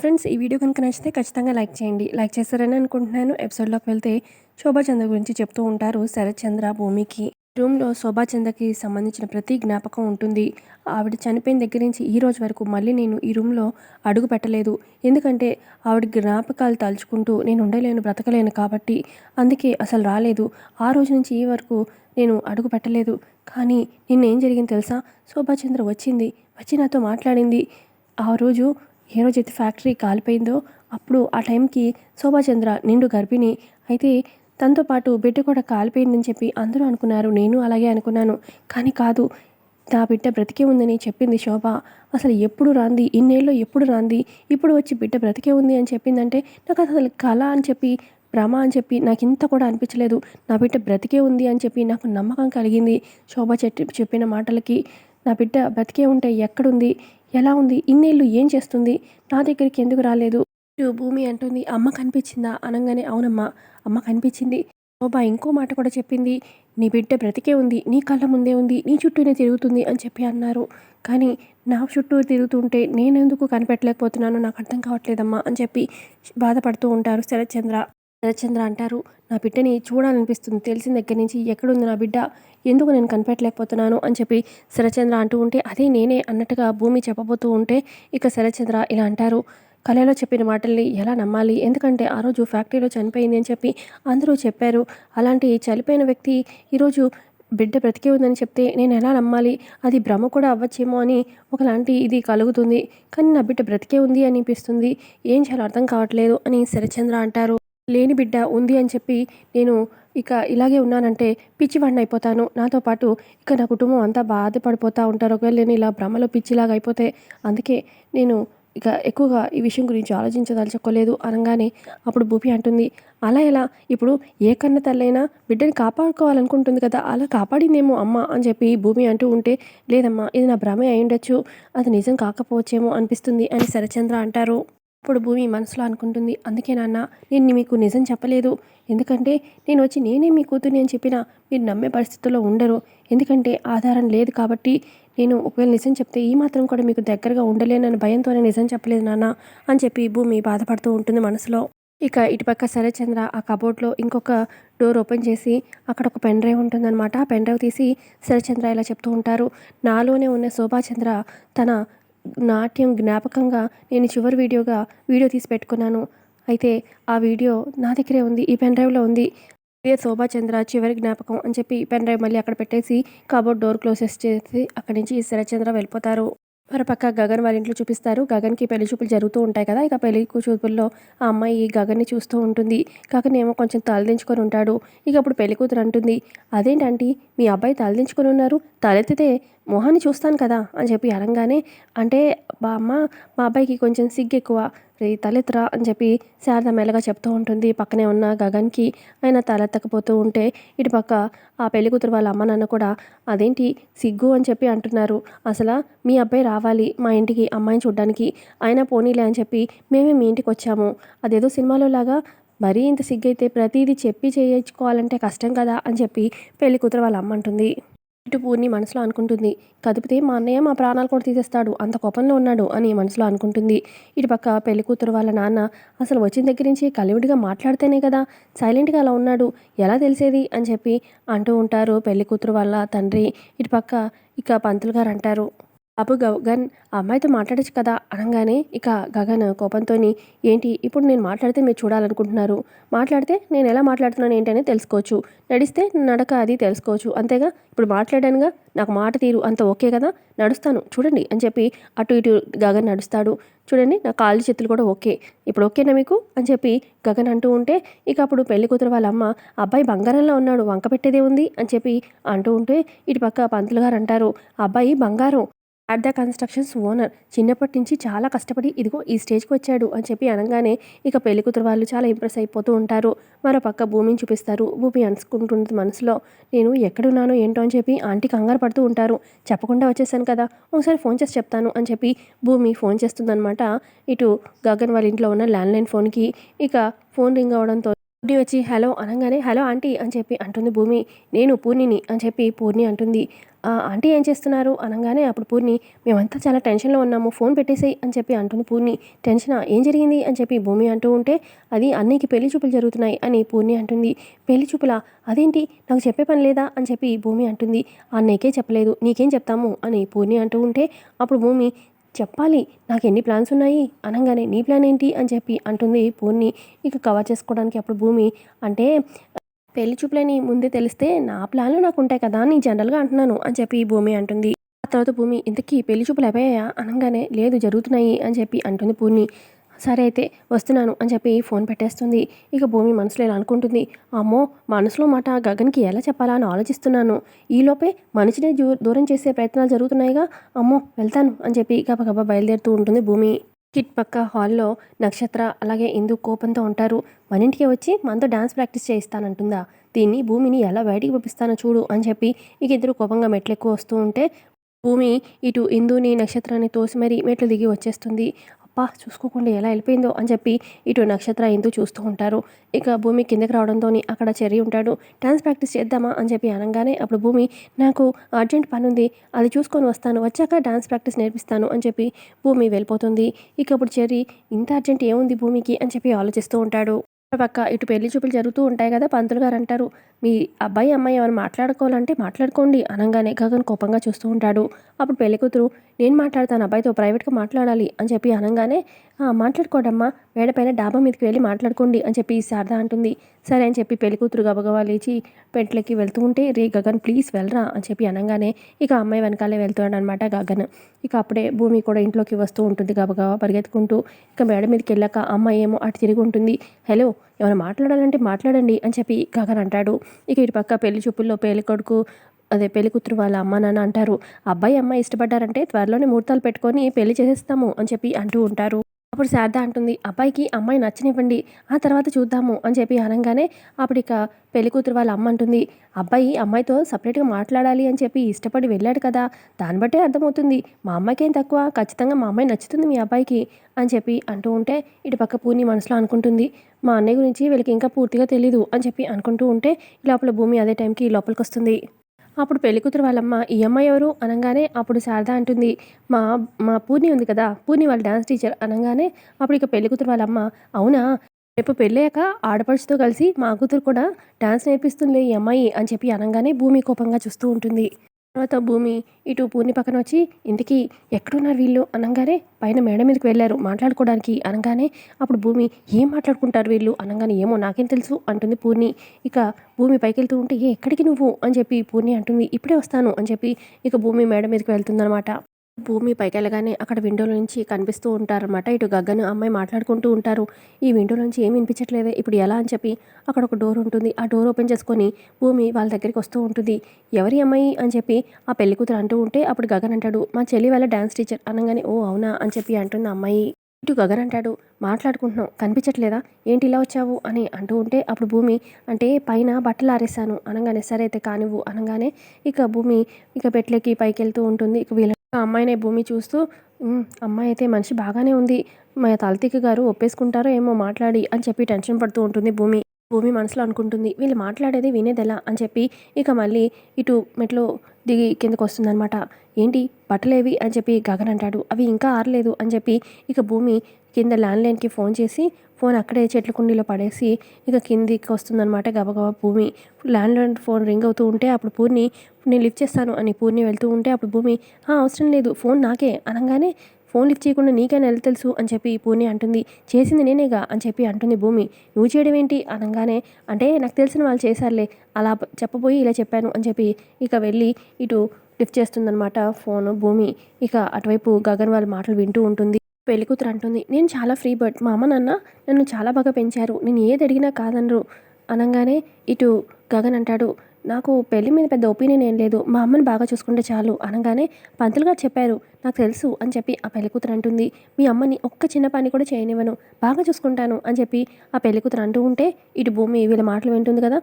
Friends ఈ video కనుక నచ్చితే ఖచ్చితంగా లైక్ చేయండి. లైక్ చేస్తారని అనుకుంటున్నాను. ఎపిసోడ్లోకి వెళ్తే శోభాచంద్ర గురించి చెప్తూ ఉంటారు శరత్ చంద్ర భూమికి. రూమ్లో శోభాచంద్రకి సంబంధించిన ప్రతి జ్ఞాపకం ఉంటుంది. ఆవిడ చనిపోయిన దగ్గర నుంచి ఈ రోజు వరకు మళ్ళీ నేను ఈ రూమ్లో అడుగు పెట్టలేదు. ఎందుకంటే ఆవిడ జ్ఞాపకాలు తలుచుకుంటూ నేను ఉండలేను బ్రతకలేను కాబట్టి అందుకే అసలు రాలేదు. ఆ రోజు నుంచి ఈ వరకు నేను అడుగు పెట్టలేదు. కానీ నిన్న ఏం జరిగింది తెలుసా? శోభాచంద్ర వచ్చింది. వచ్చి నాతో మాట్లాడింది. ఆ రోజు ఏ రోజైతే ఫ్యాక్టరీ కాలిపోయిందో అప్పుడు ఆ టైంకి శోభాచంద్ర నిండు గర్భిణి అయితే తనతో పాటు బిడ్డ కూడా కాలిపోయిందని చెప్పి అందరూ అనుకున్నారు. నేను అలాగే అనుకున్నాను. కానీ కాదు నా బిడ్డ బ్రతికే ఉందని చెప్పింది శోభ. అసలు ఎప్పుడు రాంది? ఇన్నేళ్ళు ఎప్పుడు రాంది? ఇప్పుడు వచ్చి బిడ్డ బ్రతికే ఉంది అని చెప్పిందంటే నాకు అసలు కళ అని చెప్పి భ్రమ అని చెప్పి నాకు ఇంత కూడా అనిపించలేదు. నా బిడ్డ బ్రతికే ఉంది అని చెప్పి నాకు నమ్మకం కలిగింది శోభ చెట్టు చెప్పిన మాటలకి. నా బిడ్డ బ్రతికే ఉంటే ఎక్కడుంది? ఎలా ఉంది? ఇన్నేళ్ళు ఏం చేస్తుంది? నా దగ్గరికి ఎందుకు రాలేదు? భూమి అంటుంది అమ్మ కనిపించిందా? అనగానే అవునమ్మా అమ్మ కనిపించింది. శోభ ఇంకో మాట కూడా చెప్పింది. నీ బిడ్డ బ్రతికే ఉంది నీ కళ్ళ ముందే ఉంది నీ చుట్టూనే తిరుగుతుంది అని చెప్పి అన్నారు. కానీ నా చుట్టూ తిరుగుతుంటే నేనెందుకు కనిపెట్టలేకపోతున్నానో నాకు అర్థం కావట్లేదమ్మా అని చెప్పి బాధపడుతూ ఉంటారు శరత్చంద్ర. నరచంద్ర అంటారు. నా బిడ్డని చూడాలనిపిస్తుంది. తెలిసిన దగ్గర నుంచి ఎక్కడుంది నా బిడ్డ? ఎందుకు నేను కనిపెట్టలేకపోతున్నాను? అని చెప్పి శరచంద్ర అంటూ ఉంటే అదే నేనే అన్నట్టుగా భూమి చెప్పబోతూ ఉంటే ఇక శరచంద్ర ఇలా అంటారు. కళలో చెప్పిన మాటల్ని ఎలా నమ్మాలి? ఎందుకంటే ఆ రోజు ఫ్యాక్టరీలో చనిపోయింది అని చెప్పి అందరూ చెప్పారు. అలాంటి చనిపోయిన వ్యక్తి ఈరోజు బిడ్డ బ్రతికే ఉందని చెప్తే నేను ఎలా నమ్మాలి? అది భ్రమ కూడా అవ్వచ్చేమో అని ఒకలాంటి ఇది కలుగుతుంది. కానీ నా బిడ్డ బ్రతికే ఉంది అనిపిస్తుంది. ఏం చేయాలో అర్థం కావట్లేదు అని శరచంద్ర అంటారు. లేని బిడ్డ ఉంది అని చెప్పి నేను ఇక ఇలాగే ఉన్నానంటే పిచ్చివాడిని అయిపోతాను. నాతో పాటు ఇక నా కుటుంబం అంతా బాధపడిపోతూ ఉంటారు. ఒకవేళ నేను ఇలా భ్రమలో పిచ్చిలాగా అయిపోతే అందుకే నేను ఇక ఎక్కువగా ఈ విషయం గురించి ఆలోచించదలుచుకోలేదు అనగానే అప్పుడు భూపి అంటుంది అలా ఎలా? ఇప్పుడు ఏ కన్న తల్లైనా బిడ్డని కాపాడుకోవాలనుకుంటుంది కదా అలా కాపాడిందేమో అమ్మ అని చెప్పి భూమి అంటూ ఉంటే లేదమ్మా ఇది నా భ్రమే అయి ఉండొచ్చు. అది నిజం కాకపోవచ్చేమో అనిపిస్తుంది అని శరచంద్ర అంటారు. అప్పుడు భూమి మనసులో అనుకుంటుంది అందుకే నాన్న నేను మీకు నిజం చెప్పలేదు. ఎందుకంటే నేను వచ్చి నేనే మీ కూతుర్ని అని చెప్పినా మీరు నమ్మే పరిస్థితుల్లో ఉండరు. ఎందుకంటే ఆధారం లేదు కాబట్టి నేను ఒకవేళ నిజం చెప్తే ఈ మాత్రం కూడా మీకు దగ్గరగా ఉండలేనని భయంతోనే నిజం చెప్పలేదు నాన్న అని చెప్పి భూమి బాధపడుతూ ఉంటుంది మనసులో. ఇక ఇటుపక్క శరచంద్ర ఆ కబోర్డ్లో ఇంకొక డోర్ ఓపెన్ చేసి అక్కడ ఒక పెన్ డ్రైవ్ ఉంటుందన్నమాట. ఆ పెన్ డ్రైవ్ తీసి శరచంద్ర ఇలా చెప్తూ ఉంటారు నాలోనే ఉన్న శోభాచంద్ర తన నాట్యం జ్ఞాపకంగా నేను చివరి వీడియోగా వీడియో తీసి పెట్టుకున్నాను. అయితే ఆ వీడియో నా దగ్గరే ఉంది ఈ పెన్ డ్రైవ్లో ఉంది. ఇదే శోభాచంద్ర చివరి జ్ఞాపకం అని చెప్పి పెన్ డ్రైవ్ మళ్ళీ అక్కడ పెట్టేసి కబోర్డ్ డోర్ క్లోజెస్ చేసి అక్కడి నుంచి శరచంద్ర వెళ్ళిపోతారు. మరోపక్క గగన్ వాళ్ళ ఇంట్లో చూపిస్తారు. గగన్కి పెళ్ళి చూపులు జరుగుతూ ఉంటాయి కదా ఇక పెళ్ళి చూపుల్లో ఆ అమ్మాయి గగన్ని చూస్తూ ఉంటుంది. గగన్ ఏమో కొంచెం తలదించుకొని ఉంటాడు. ఇక అప్పుడు పెళ్ళి కూతురు అంటుంది అదేంటంటే మీ అబ్బాయి తలదించుకొని ఉన్నారు? తలెత్తితే మొహాన్ని చూస్తాను కదా అని చెప్పి అనగానే అంటే మా అమ్మ మా అబ్బాయికి కొంచెం సిగ్గు ఎక్కువ రే తలెత్తరా అని చెప్పి శారద మెల్లగా చెప్తూ ఉంటుంది. పక్కనే ఉన్న గగన్కి ఆయన తలెత్తకపోతూ ఉంటే ఇటుపక్క ఆ పెళ్ళి కూతురు వాళ్ళ అమ్మ నాన్న కూడా అదేంటి సిగ్గు? అని చెప్పి అంటున్నారు. అసలు మీ అబ్బాయి రావాలి మా ఇంటికి అమ్మాయిని చూడ్డానికి. ఆయన పోనీలే అని చెప్పి మేమే మీ ఇంటికి వచ్చాము. అదేదో సినిమాలో లాగా మరీ ఇంత సిగ్గైతే ప్రతిదీ చెప్పి చేయించుకోవాలంటే కష్టం కదా అని చెప్పి పెళ్ళి కూతురు వాళ్ళ అమ్మ అంటుంది. ఇటు పూర్ణి మనసులో అనుకుంటుంది కదిపితే మా అన్నయ్య మా ప్రాణాలు కూడా తీసేస్తాడు అంత కోపంలో ఉన్నాడు అని మనసులో అనుకుంటుంది. ఇటుపక్క పెళ్ళి కూతురు వాళ్ళ నాన్న అసలు వచ్చిన దగ్గర నుంచి కలివిడిగా మాట్లాడితేనే కదా సైలెంట్గా అలా ఉన్నాడు ఎలా తెలిసేది అని చెప్పి అంటూ ఉంటారు పెళ్ళి కూతురు వాళ్ళ తండ్రి. ఇటుపక్క ఇక పంతులు గారు అంటారు అప్పుడు గగన్ ఆ అమ్మాయితో మాట్లాడచ్చు కదా? అనగానే ఇక గగన్ కోపంతో ఏంటి? ఇప్పుడు నేను మాట్లాడితే మీరు చూడాలనుకుంటున్నారు. మాట్లాడితే నేను ఎలా మాట్లాడుతున్నాను ఏంటని తెలుసుకోవచ్చు. నడిస్తే నడక అది తెలుసుకోవచ్చు. అంతేగా? ఇప్పుడు మాట్లాడానుగా? నాకు మాట తీరు. అంత ఓకే కదా? నడుస్తాను. చూడండి అని చెప్పి అటు ఇటు గగన్ నడుస్తాడు. చూడండి నా కాళ్ళు చేతులు కూడా ఓకే. ఇప్పుడు ఓకేనా మీకు? అని చెప్పి గగన్ అంటూ ఉంటే ఇక అప్పుడు పెళ్ళి కూతురు వాళ్ళ అమ్మ అబ్బాయి బంగారంలో ఉన్నాడు. వంక పెట్టేదే ఉంది అని చెప్పి అంటూ ఉంటే ఇటు పక్క పంతులు గారు అంటారు అబ్బాయి బంగారం. అట్ ద కన్స్ట్రక్షన్స్ ఓనర్ చిన్నప్పటి నుంచి చాలా కష్టపడి ఇదిగో ఈ స్టేజ్కి వచ్చాడు అని చెప్పి అనగానే ఇక పెళ్ళి కూతురు వాళ్ళు చాలా ఇంప్రెస్ అయిపోతూ ఉంటారు. మరో పక్క భూమిని చూపిస్తారు. భూమి అనుకుంటుంది మనసులో నేను ఎక్కడున్నానో ఏంటో అని చెప్పి ఆంటీ కంగారు పడుతూ ఉంటారు. చెప్పకుండా వచ్చేసాను కదా ఒకసారి ఫోన్ చేసి చెప్తాను అని చెప్పి భూమి ఫోన్ చేస్తుందనమాట ఇటు గగన్ వాళ్ళ ఇంట్లో ఉన్న ల్యాండ్లైన్ ఫోన్కి ఇక ఫోన్ రింగ్ అవడంతో పూర్ణి వచ్చి హలో అనగానే హలో ఆంటీ అని చెప్పి అంటుంది భూమి. నేను పూర్ణిని అని చెప్పి పూర్ణి అంటుంది. ఆంటీ ఏం చేస్తున్నారు? అనగానే అప్పుడు పూర్ణి మేమంతా చాలా టెన్షన్లో ఉన్నాము. ఫోన్ పెట్టేసేయి అని చెప్పి అంటుంది పూర్ణి. టెన్షనా? ఏం జరిగింది? అని చెప్పి భూమి అంటూ ఉంటే అది అన్నయ్యకి పెళ్ళి చూపులు జరుగుతున్నాయి అని పూర్ణి అంటుంది. పెళ్ళి చూపులా? అదేంటి? నాకు చెప్పే పని లేదా? అని చెప్పి భూమి అంటుంది. అన్నయ్యకే చెప్పలేదు. నీకేం చెప్తాము? అని పూర్ణి అంటూ ఉంటే అప్పుడు భూమి చెప్పాలి నాకు ఎన్ని ప్లాన్స్ ఉన్నాయి? అనగానే నీ ప్లాన్ ఏంటి? అని చెప్పి అంటుంది పూర్ణి. ఇక కవర్ చేసుకోవడానికి అప్పుడు భూమి అంటే పెళ్ళి చూపులని ముందే తెలిస్తే నా ప్లాన్లు నాకు ఉంటాయి కదా అని జనరల్గా అంటున్నాను అని చెప్పి భూమి అంటుంది. ఆ తర్వాత భూమి ఇంతకీ పెళ్ళి చూపులు అయిపోయాయా? అనగానే లేదు జరుగుతున్నాయి అని చెప్పి అంటుంది పూర్ణి. సరే అయితే వస్తున్నాను అని చెప్పి ఫోన్ పెట్టేస్తుంది. ఇక భూమి మనసులో ఇలా అనుకుంటుంది. అమ్మో మనసులో మాట గగన్కి ఎలా చెప్పాలా అని ఆలోచిస్తున్నాను. ఈలోపే మనిషినే దూ- దూరం చేసే ప్రయత్నాలు జరుగుతున్నాయిగా. అమ్మో వెళ్తాను అని చెప్పి గబగబా బయలుదేరుతూ ఉంటుంది భూమి. కిట్ పక్క హాల్లో నక్షత్ర అలాగే ఇందు కోపంతో ఉంటారు. మన ఇంటికి వచ్చి మనతో డాన్స్ ప్రాక్టీస్ చేయిస్తానంటుందా? దీన్ని భూమిని ఎలా బయటికి పంపిస్తానో చూడు అని చెప్పి ఇక ఇద్దరు కోపంగా మెట్లు ఎక్కువ వస్తూ ఉంటే భూమి ఇటు ఇందుని నక్షత్రాన్ని తోసి మరీ మెట్లు దిగి వచ్చేస్తుంది. అప్పా చూసుకోకుండా ఎలా వెళ్ళిపోయిందో అని చెప్పి ఇటు నక్షత్ర ఇందు చూస్తూ ఉంటారు. ఇక భూమి కిందకి రావడంతో అక్కడ చెర్రీ ఉంటాడు. డాన్స్ ప్రాక్టీస్ చేద్దామా అని చెప్పి అనగానే అప్పుడు భూమి నాకు అర్జెంట్ పని ఉంది అది చూసుకొని వస్తాను వచ్చాక డాన్స్ ప్రాక్టీస్ నేర్పిస్తాను అని చెప్పి భూమి వెళ్ళిపోతుంది. ఇక అప్పుడు చెర్రీ ఇంత అర్జెంట్ ఏముంది భూమికి అని చెప్పి ఆలోచిస్తూ ఉంటాడు. పక్క ఇటు పెళ్ళి చూపులు జరుగుతూ ఉంటాయి కదా పంతులు గారు అంటారు. మీ అబ్బాయి అమ్మాయి ఏమైనా మాట్లాడుకోవాలంటే మాట్లాడుకోండి అనగానే గగన్ కోపంగా చూస్తూ ఉంటాడు. అప్పుడు పెళ్ళి కూతురు నేను మాట్లాడతాను అబ్బాయితో ప్రైవేట్గా మాట్లాడాలి అని చెప్పి అనగానే మాట్లాడుకోడమ్మా మేడపైన డాబా మీదకి వెళ్ళి మాట్లాడుకోండి అని చెప్పి శారద అంటుంది. సరే అని చెప్పి పెళ్ళి కూతురు గబగబా లేచి పెంట్లకి వెళ్తూ ఉంటే రే గగన్ ప్లీజ్ వెళ్ళరా అని చెప్పి అనగానే ఇక అమ్మాయి వెనకాలే వెళ్తున్నాడు అనమాట గగన్. ఇక అప్పుడే భూమి కూడా ఇంట్లోకి వస్తూ ఉంటుంది గబగబా పరిగెత్తుకుంటూ. ఇక మేడ మీదకి వెళ్ళాక అమ్మాయి ఏమో అటు తిరిగి ఉంటుంది. హలో ఏమైనా మాట్లాడాలంటే మాట్లాడండి అని చెప్పి గగన్ అంటాడు. ఇక ఇటు పక్క పెళ్ళి చూపుల్లో పెళ్ళి కొడుకు అదే పెళ్ళి కూతురు వాళ్ళ అమ్మ నాన్న అంటారు. అబ్బాయి అమ్మాయి ఇష్టపడ్డారంటే త్వరలోనే ముహూర్తాలు పెట్టుకొని పెళ్ళి చేసేస్తాము అని చెప్పి అంటూ ఉంటారు. అప్పుడు శారద అంటుంది అబ్బాయికి అమ్మాయి నచ్చనివ్వండి. ఆ తర్వాత చూద్దాము అని చెప్పి అనగానే అప్పుడు ఇక పెళ్ళి కూతురు వాళ్ళ అమ్మ అంటుంది అబ్బాయి అమ్మాయితో సపరేట్గా మాట్లాడాలి అని చెప్పి ఇష్టపడి వెళ్ళాడు కదా. దాన్ని బట్టే అర్థమవుతుంది మా అమ్మాయికి ఏం తక్కువ. ఖచ్చితంగా మా అమ్మాయి నచ్చుతుంది మీ అబ్బాయికి అని చెప్పి అంటూ ఉంటే ఇటు పక్క పూర్ణి మనసులో అనుకుంటుంది మా అన్నయ్య గురించి వీళ్ళకి ఇంకా పూర్తిగా తెలీదు అని చెప్పి అనుకుంటూ ఉంటే ఈ లోపల భూమి అదే టైంకి లోపలికి వస్తుంది. అప్పుడు పెళ్ళికూతురు వాళ్ళమ్మ ఈ అమ్మాయి ఎవరు? అనగానే అప్పుడు శారద అంటుంది మా మా పూర్ణి ఉంది కదా పూర్ణి వాళ్ళ డాన్స్ టీచర్. అనగానే అప్పుడు ఇక పెళ్ళికూతురు వాళ్ళమ్మ అవునా? రేపు పెళ్ళాక ఆడపడుచుతో కలిసి మా కూతురు కూడా డ్యాన్స్ నేర్పిస్తుంది ఈ అమ్మాయి అని చెప్పి అనగానే భూమి కోపంగా చూస్తూ ఉంటుంది. తర్వాత భూమి ఇటు పూర్ణి పక్కన వచ్చి ఇంటికి ఎక్కడున్నారు వీళ్ళు అనగానే పైన మేడ మీదకి వెళ్ళారు. మాట్లాడుకోవడానికి అనగానే అప్పుడు భూమి ఏం మాట్లాడుకుంటారు వీళ్ళు? అనగానే ఏమో నాకేం తెలుసు అంటుంది పూర్ణి. ఇక భూమి పైకి వెళ్తూ ఉంటే ఏ ఎక్కడికి నువ్వు? అని చెప్పి పూర్ణి అంటుంది. ఇప్పుడే వస్తాను అని చెప్పి ఇక భూమి మేడ మీదకి వెళ్తుందనమాట భూమి పైకి వెళ్ళగానే అక్కడ విండోలో నుంచి కనిపిస్తూ ఉంటారనమాట ఇటు గగ్గను అమ్మాయి మాట్లాడుకుంటూ ఉంటారు. ఈ విండో నుంచి ఏం వినిపించట్లేదే? ఇప్పుడు ఎలా అని చెప్పి అక్కడ ఒక డోర్ ఉంటుంది. ఆ డోర్ ఓపెన్ చేసుకొని భూమి వాళ్ళ దగ్గరికి వస్తూ ఉంటుంది. ఎవరి అమ్మాయి అని చెప్పి ఆ పెళ్ళి కూతురు అంటూ ఉంటే అప్పుడు గగన్ అంటాడు మా చెల్లి వాళ్ళ డాన్స్ టీచర్ అనగానే ఓ అవునా? అని చెప్పి అంటుంది అమ్మాయి. ఇటు గగన్ అంటాడు మాట్లాడుకుంటున్నాం కనిపించట్లేదా? ఏంటి ఇలా వచ్చావు? అని అంటూ ఉంటే అప్పుడు భూమి అంటే పైన బట్టలు ఆరేసాను అనగానే సరే అయితే కానివ్వు. అనగానే ఇక భూమి ఇక పెట్లకి పైకి వెళ్తూ ఉంటుంది. ఇక వీళ్ళ ఆ అమ్మాయినే భూమి చూస్తూ అమ్మాయి అయితే మనిషి బాగానే ఉంది. మా తలతికి గారు ఒప్పేసుకుంటారో ఏమో మాట్లాడి అని చెప్పి టెన్షన్ పడుతూ ఉంటుంది భూమి. భూమి మనసులో అనుకుంటుంది వీళ్ళు మాట్లాడేది వినేదెలా? అని చెప్పి ఇక మళ్ళీ ఇటు మెట్లో దిగి కిందకు వస్తుందనమాట ఏంటి? బట్టలేవి? అని చెప్పి గగన్ అంటాడు. అవి ఇంకా ఆరలేదు అని చెప్పి ఇక భూమి కింద ల్యాండ్లైన్కి ఫోన్ చేసి ఫోన్ అక్కడే చెట్ల కుండీలో పడేసి ఇక కిందికి వస్తుందన్నమాట గబగబా భూమి. ల్యాండ్లైన్ ఫోన్ రింగ్ అవుతూ ఉంటే అప్పుడు పూర్ణి నేను లిఫ్ట్ చేస్తాను అని పూర్ణి వెళ్తూ ఉంటే అప్పుడు భూమి అవసరం లేదు ఫోన్ నాకే అనగానే ఫోన్ లిఫ్ట్ చేయకుండా నీకైనా ఎలా తెలుసు? అని చెప్పి పూర్ణి అంటుంది. చేసింది నేనేగా అని చెప్పి అంటుంది భూమి. నువ్వు చేయడం ఏంటి? అనగానే అంటే నాకు తెలిసిన వాళ్ళు చేశారులే అలా చెప్పబోయి ఇలా చెప్పాను అని చెప్పి ఇక వెళ్ళి ఇటు లిఫ్ట్ చేస్తుందన్నమాట ఫోన్ భూమి. ఇక అటువైపు గగన్ వాళ్ళ మాటలు వింటూ ఉంటుంది. పెళ్ళికూతురు అంటుంది నేను చాలా ఫ్రీ బర్డ్ మా అమ్మ నాన్న నన్ను చాలా బాగా పెంచారు. నేను ఏది అడిగినా కాదనరు. అనగానే ఇటు గగన్ అంటాడు నాకు పెళ్ళి మీద పెద్ద ఒపీనియన్ ఏం లేదు. మా అమ్మని బాగా చూసుకుంటే చాలు. అనగానే పంతులు గారు చెప్పారు నాకు తెలుసు అని చెప్పి ఆ పెళ్ళికూతురు అంటుంది మీ అమ్మని ఒక్క చిన్న పని కూడా చేయనివ్వను. బాగా చూసుకుంటాను అని చెప్పి ఆ పెళ్ళికూతురు అంటూ ఉంటే ఇటు భూమి వీళ్ళ మాటలు వింటుంది కదా.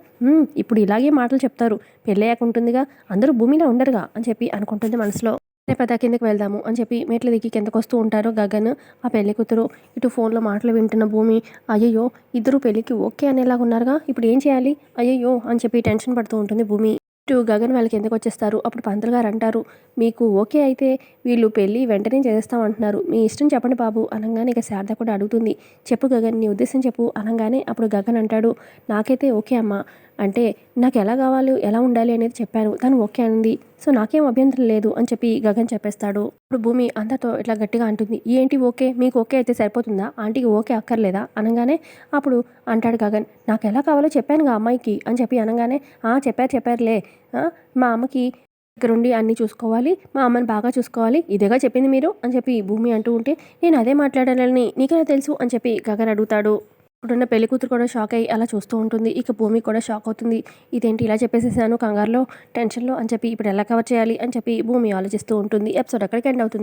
ఇప్పుడు ఇలాగే మాటలు చెప్తారు. పెళ్ళయ్యాక ఉంటుందిగా. అందరూ భూమిలో ఉండరుగా అని చెప్పి అనుకుంటుంది మనసులో. పద కిందకి వెళ్దాము అని చెప్పి మెట్ల దిగి కిందకు వస్తూ ఉంటారు గగన్ ఆ పెళ్ళి కూతురు. ఇటు ఫోన్లో మాటలు వింటున్న భూమి అయ్యయ్యో ఇద్దరు పెళ్ళికి ఓకే అనేలాగా ఉన్నారుగా? ఇప్పుడు ఏం చేయాలి? అయ్యయ్యో అని చెప్పి టెన్షన్ పడుతూ ఉంటుంది భూమి. ఇటు గగన్ వాళ్ళకి ఎందుకు వచ్చేస్తారు. అప్పుడు పంతులు గారు అంటారు మీకు ఓకే అయితే వీళ్ళు పెళ్ళి వెంటనే చేస్తాం అంటున్నారు మీ ఇష్టం చెప్పండి బాబు అనగానే ఇక శారద కూడా అడుగుతుంది. చెప్పు గగన్ నీ ఉద్దేశం చెప్పు అనగానే అప్పుడు గగన్ అంటాడు నాకైతే ఓకే అమ్మా. అంటే నాకు ఎలా కావాలి ఎలా ఉండాలి అనేది చెప్పాను తను ఓకే అంది. సో నాకేం అభ్యంతరం లేదు అని చెప్పి గగన్ చెప్పేస్తాడు. ఇప్పుడు భూమి అందరితో ఇట్లా గట్టిగా అంటుంది. ఏంటి ఓకే? మీకు ఓకే అయితే సరిపోతుందా? ఆంటీకి ఓకే అక్కర్లేదా? అనగానే అప్పుడు అంటాడు గగన్. నాకు ఎలా కావాలో చెప్పానుగా అమ్మాయికి అని చెప్పి అనగానే ఆ చెప్పారు చెప్పారులే. మా అమ్మకి ఇక్కడుండి అన్నీ చూసుకోవాలి. మా అమ్మని బాగా చూసుకోవాలి. ఇదేగా చెప్పింది మీరు? అని చెప్పి భూమి అంటూ ఉంటే నేను అదే మాట్లాడాలని నీకెలా తెలుసు? అని చెప్పి గగన్ అడుగుతాడు. ఇప్పుడున్న పెళ్ళి కూతురు కూడా షాక్ అయ్యి అలా చూస్తూ ఉంటుంది. ఇక భూమి కూడా షాక్ అవుతుంది. ఇదేంటి ఇలా చెప్పేసేసాను? కంగారులో టెన్షన్లో అని చెప్పి ఇప్పుడు ఎలా కవర్ చేయాలి? అని చెప్పి భూమి ఆలోచిస్తూ ఉంటుంది. ఎపిసోడ్ అక్కడికి ఎండ్ అవుతుంది.